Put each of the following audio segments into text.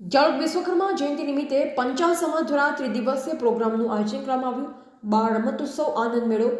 જળ વિશ્વકર્મા જયંતિ નિમિત્તે પંચાલ સમાજ દ્વારા ત્રિદિવસીય પ્રોગ્રામનું આયોજન કરવામાં આવ્યું. બાળ રમતોત્સવ, આનંદ મેળો,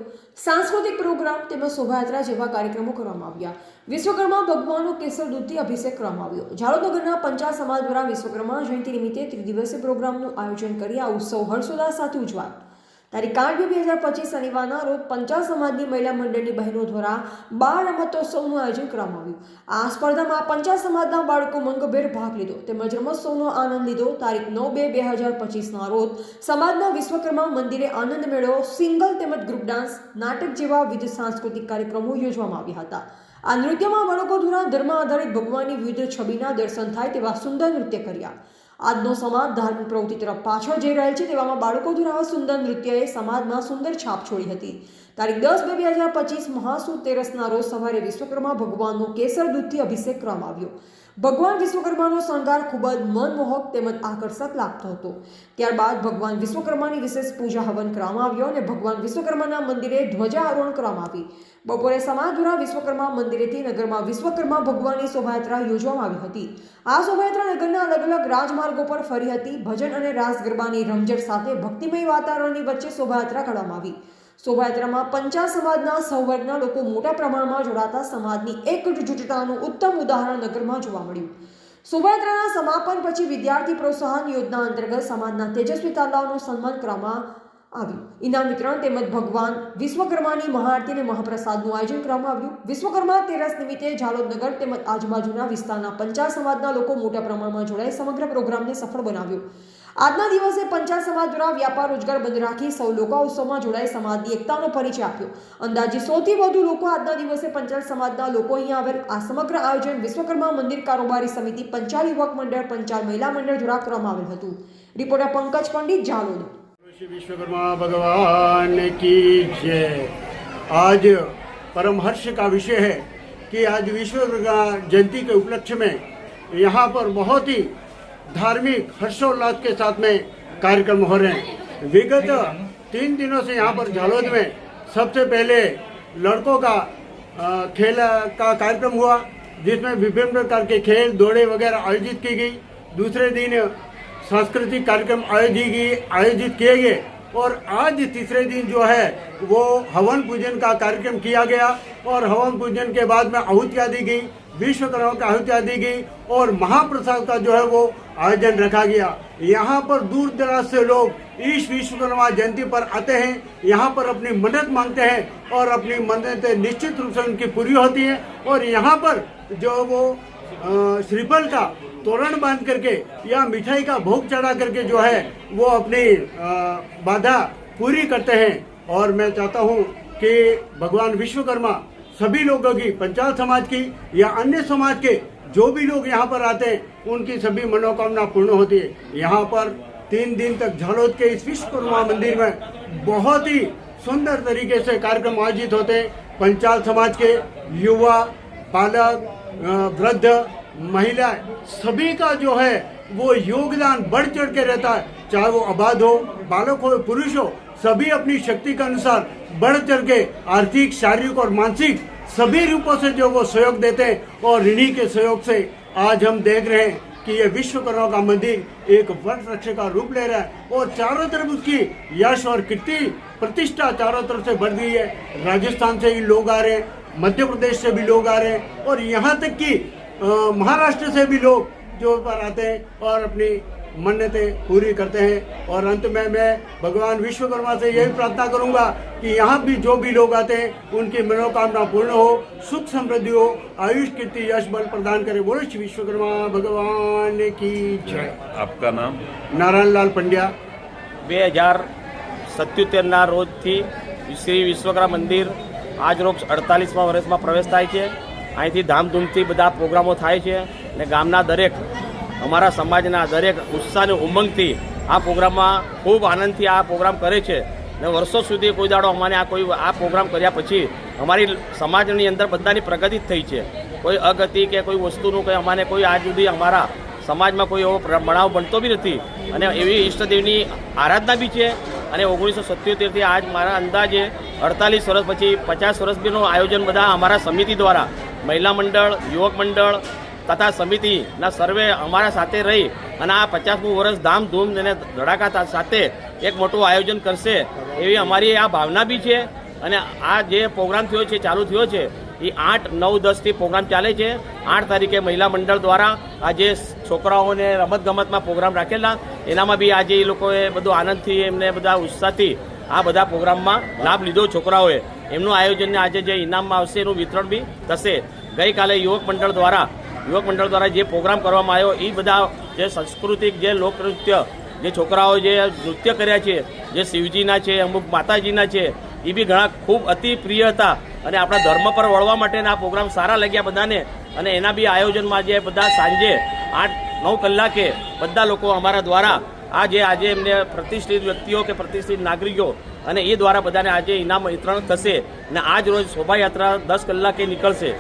સાંસ્કૃતિક પ્રોગ્રામ તેમજ શોભાયાત્રા જેવા કાર્યક્રમો કરવામાં આવ્યા. વિશ્વકર્મા ભગવાનનો કેસર દૂધથી અભિષેક કરવામાં આવ્યો. ઝાલોદનગરના પંચાલ સમાજ દ્વારા વિશ્વકર્મા જયંતિ નિમિત્તે ત્રિદિવસીય પ્રોગ્રામનું આયોજન કરી આ ઉત્સવ હર્ષોલ્લાસ સાથે ઉજવાયો. તારીખ આઠ બે હજાર પચીસ શનિવારના રોજ પંચાલ સમાજની મહિલા મંડળની બહેનો દ્વારા બાળ રમતોત્સવનું આયોજન કરવામાં આવ્યું. આ સ્પર્ધામાં પંચાલ સમાજના બાળકો મંગભેર ભાગ લીધો તેમજ રમતોત્સવનો આનંદ લીધો. તારીખ નવ બે બે હજાર પચીસના રોજ સમાજના વિશ્વકર્મા મંદિરે આનંદ મેળો, સિંગલ તેમજ ગ્રુપ ડાન્સ, નાટક જેવા વિવિધ સાંસ્કૃતિક કાર્યક્રમો યોજવામાં આવ્યા હતા. આ નૃત્યમાં બાળકો દ્વારા ધર્મ આધારિત ભગવાનની વિવિધ છબીના દર્શન થાય તેવા સુંદર નૃત્ય કર્યા. આજનો સમાજ ધાર્મિક પ્રવૃત્તિ તરફ પાછળ જઈ રહેલ છે તેવામાં બાળકો દ્વારા સુંદર નૃત્યએ સમાજમાં સુંદર છાપ છોડી હતી. તારીખ દસ બે બે હજાર પચીસ મહાસુદ તેરસના રોજ સવારે વિશ્વકર્મા ભગવાનનો કેસર દૂધથી અભિષેક કરવામાં આવ્યો. ભગવાન વિશ્વકર્માનો શણગાર ખૂબ જ મનમોહક તેમજ આકર્ષક લાગતો હતો. ત્યારબાદ ભગવાન વિશ્વકર્માની વિશેષ પૂજા હવન કરવામાં આવ્યો અને ભગવાન વિશ્વકર્માના મંદિરે ધ્વજારોહણ કરવામાં આવી બપોરે સમાજુરા વિશ્વકર્મા મંદિરેથી નગરમાં વિશ્વકર્મા ભગવાનની શોભાયાત્રા યોજવામાં આવી હતી. આ શોભાયાત્રા નગરના અલગ અલગ રાજમાર્ગો પર ફરી હતી. ભજન અને રાસ ગરબાની રમઝટ સાથે ભક્તિમય વાતાવરણની વચ્ચે શોભાયાત્રા કરવામાં આવી. શોભાયાત્રામાં પંચાલ સમાજના સૌ વર્ગના લોકો મોટા પ્રમાણમાં જોડાતા સમાજની એકજૂટતાનું ઉત્તમ ઉદાહરણ નગરમાં જોવા મળ્યું. શોભાયાત્રાના સમાપન પછી વિદ્યાર્થી પ્રોત્સાહન યોજના અંતર્ગત સમાજના તેજસ્વી તાલાઓનું સન્માન કરવામાં આવ્યું. ઇનામ વિતરણ તેમજ ભગવાન વિશ્વકર્માની મહાઆરતી અને મહાપ્રસાદનું આયોજન કરવામાં આવ્યું. વિશ્વકર્મા તેરસ નિમિત્તે ઝાલોદનગર તેમજ આજુબાજુના વિસ્તારના પંચાલ સમાજના લોકો મોટા પ્રમાણમાં જોડાઈ સમગ્ર પ્રોગ્રામને સફળ બનાવ્યો. આજના દિવસે પંચાલ સમાજ દ્વારા વ્યાપાર રોજગાર બંધ રાખી સૌ લોકો ઉત્સવમાં જોડાઈ સમાજની એકતાનો પરિચય આપ્યો. અંદાજે સૌથી વધુ લોકો આજના દિવસે પંચાલ સમાજના લોકો અહીંયા આવેલ. આ સમગ્ર આયોજન વિશ્વકર્મા મંદિર કારોબારી સમિતિ પંચાલ યુવક મંડળ, પંચાલ મહિલા મંડળ દ્વારા કરવામાં આવેલ હતું. રિપોર્ટર પંકજ પંડિત, ઝાલોદ. श्री विश्वकर्मा भगवान की जय। आज परम हर्ष का विषय है कि आज विश्वकर्मा जयंती के उपलक्ष्य में यहाँ पर बहुत ही धार्मिक हर्षोल्लास के साथ में कार्यक्रम हो रहे हैं। विगत तीन दिनों से यहाँ पर झालोद में सबसे पहले लड़कों का खेल का कार्यक्रम हुआ, जिसमें विभिन्न प्रकार के खेल, दौड़े वगैरह आयोजित की गई। दूसरे दिन सांस्कृतिक कार्यक्रम आयोजित आयोजित किए गए। और आज तीसरे दिन जो है, वो हवन पूजन का कार्यक्रम किया गया और हवन पूजन के बाद में आहुतियाँ दी गई विश्वकर्मा का आहुतियाँ दी गई और महाप्रसाद का जो है, वो आयोजन रखा गया। यहाँ पर दूर दराज से लोग इस विश्वकर्मा जयंती पर आते हैं। यहाँ पर अपनी मदद मांगते हैं और अपनी मदद निश्चित रूप से उनकी पूरी होती है। और यहाँ पर जो वो श्रीफल का तोरण बाँध करके या मिठाई का भोग चढ़ा करके जो है, वो अपनी बाधा पूरी करते हैं। और मैं चाहता हूँ कि भगवान विश्वकर्मा सभी लोगों की पंचायत समाज की या अन्य समाज के जो भी लोग यहाँ पर आते हैं, उनकी सभी मनोकामना पूर्ण होती है। यहाँ पर तीन दिन तक झालोद के इस विश्वकर्मा मंदिर में बहुत ही सुंदर तरीके से कार्यक्रम आयोजित होते हैं। पंचाल समाज के युवा, बालक वृद्ध महिलाएँ सभी का जो है, वो योगदान बढ़ चढ़ के रहता है। चाहे वो आबाद हो, बालक हो, पुरुष हो, सभी अपनी शक्ति के अनुसार बढ़ चढ़ के आर्थिक, शारीरिक और मानसिक सभी रूपों से जो वो सहयोग देते हैं और इन्हीं के सहयोग से आज हम देख रहे हैं कि ये विश्वकर्मा का मंदिर एक वट वृक्ष का रूप ले रहा है और चारों तरफ़ उसकी यश और कीर्ति प्रतिष्ठा चारों तरफ़ से बढ़ गई है। राजस्थान से ही लोग आ रहे हैं, मध्य प्रदेश से भी लोग आ रहे हैं और यहाँ तक कि महाराष्ट्र से भी लोग जो पर आते हैं और अपनी मन्नतें पूरी करते हैं और अंत में मैं भगवान विश्वकर्मा से यही प्रार्थना करूंगा कि यहाँ भी जो भी लोग आते हैं उनकी मनोकामना पूर्ण हो सुख समृद्धि हो आयुष कीर्ति यश बल प्रदान करे बोलो श्री विश्वकर्मा भगवान की जय આપકા નામ नारायण पंड्या બે હજાર સત્યોતેરના રોજથી શ્રી વિશ્વકર્મા મંદિર આજ રોજ અડતાલીસમાં વર્ષમાં પ્રવેશ થાય છે અહીંથી ધામધૂમથી બધા પ્રોગ્રામો થાય છે અને ગામના દરેક, અમારા સમાજના દરેક ઉત્સાહ અને ઉમંગથી આ પ્રોગ્રામમાં ખૂબ આનંદથી આ પ્રોગ્રામ કરે છે. ને વર્ષો સુધી કોઈ દાડો અમારે આ કોઈ આ પ્રોગ્રામ કર્યા પછી અમારી સમાજની અંદર બધાની પ્રગતિ થઈ છે. કોઈ અગતિ કે કોઈ વસ્તુનું કંઈ અમારે કોઈ આજ સુધી અમારા સમાજમાં કોઈ એવો બનાવ બનતો બી નથી. અને એવી ઈષ્ટદેવની આરાધના બી છે. અને ઓગણીસો સત્યોતેરથી આજ મારા અંદાજે અડતાલીસ વર્ષ પછી પચાસ વર્ષ બીનું આયોજન બધા અમારા સમિતિ દ્વારા મહિલા મંડળ, યુવક મંડળ તથા સમિતિના સર્વે અમારા સાથે રહી અને આ પચાસમું વર્ષ ધામધૂમ અને ધડાકા સાથે એક મોટું આયોજન કરશે એવી અમારી આ ભાવના બી છે. અને આ જે પ્રોગ્રામ થયો છે, ચાલુ થયો છે, એ આઠ, નવ દસથી પ્રોગ્રામ ચાલે છે. આઠ તારીખે મહિલા મંડળ દ્વારા આજે છોકરાઓને રમતગમતમાં પ્રોગ્રામ રાખેલા, એનામાં બી આજે એ લોકોએ બધું આનંદથી એમને બધા ઉત્સાહથી આ બધા પ્રોગ્રામમાં લાભ લીધો છોકરાઓએ. એમનું આયોજનને આજે જે ઇનામમાં આવશે એનું વિતરણ બી થશે. ગઈકાલે યુવક મંડળ દ્વારા, યુવક મંડળ દ્વારા જે પ્રોગ્રામ કરવામાં આવ્યો એ બધા જે સાંસ્કૃતિક, જે લોકનૃત્ય, જે છોકરાઓ જે નૃત્ય કર્યા છે, જે શિવજીના છે, અમુક માતાજીના છે એ બી ઘણા ખૂબ અતિ પ્રિય હતા. અને આપણા ધર્મ પર વળવા માટેના આ પ્રોગ્રામ સારા લાગ્યા બધાને. અને એના બી આયોજનમાં જે બધા સાંજે આઠ, નવ કલાકે બધા લોકો અમારા દ્વારા આ જે આજે એમને પ્રતિષ્ઠિત વ્યક્તિઓ કે પ્રતિષ્ઠિત નાગરિકો અને એ દ્વારા બધાને આજે ઇનામ વિતરણ થશે અને આજ રોજ શોભાયાત્રા દસ કલાકે નીકળશે.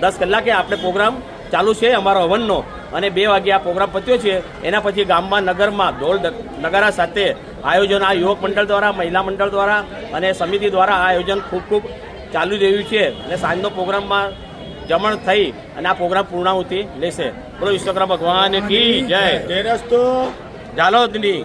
દસ કલાકે આપણે પ્રોગ્રામ ચાલુ છે અમારો હવનનો અને બે વાગે આ પ્રોગ્રામ પત્યો છે. એના પછી ગામમાં નગરમાં ઢોલ નગારા સાથે આયોજન આ યુવક મંડળ દ્વારા મહિલા મંડળ દ્વારા અને સમિતિ દ્વારા આ આયોજન ખૂબ ખૂબ ચાલુ રહ્યું છે અને સાંજનો પ્રોગ્રામમાં જમણ થઈ અને આ પ્રોગ્રામ પૂર્ણાહુતિ લેશે. બોલો વિશ્વકર્મા ભગવાન કી જય. તેરસ તો જાલોદની.